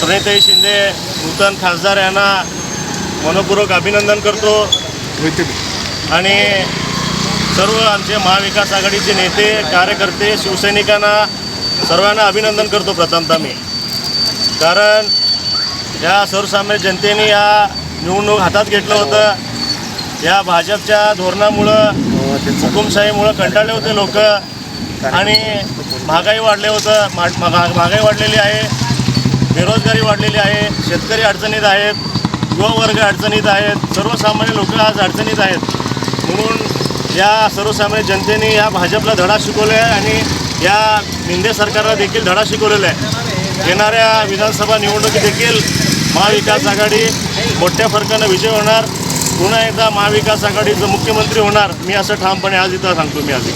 सुनेताई शिंदे नूतन खासदार यांना मनपूर्वक अभिनंदन करतो. आणि सर्व आमचे महाविकास आघाडीचे नेते कार्यकर्ते शिवसैनिकांना सर्वांना अभिनंदन करतो प्रथमतः मी. कारण या सर्वसामान्य जनतेने या निवडणूक हातात घेतलं होतं. या भाजपच्या धोरणामुळं हुकुमशाहीमुळं कंटाळले होते लोक. आणि महागाई वाढले होतं मा- महा- महागाई वाढलेली आहे. बेरोजगारी वाढलेली आहे शेतकरी अडचणीत आहेत युवावर्ग अडचणीत आहेत सर्वसामान्य लोक आज अडचणीत आहेत. म्हणून या सर्वसामान्य जनतेने या भाजपला धडा शिकवला आहे आणि या शिंदे सरकारला देखील धडा शिकवलेला आहे. येणाऱ्या विधानसभा निवडणुकीत देखील महाविकास आघाडी मोठ्या फरकानं विजय होणार. पुन्हा एकदा महाविकास आघाडीचं मुख्यमंत्री होणार मी असं ठामपणे आज इथं सांगतो मी आज.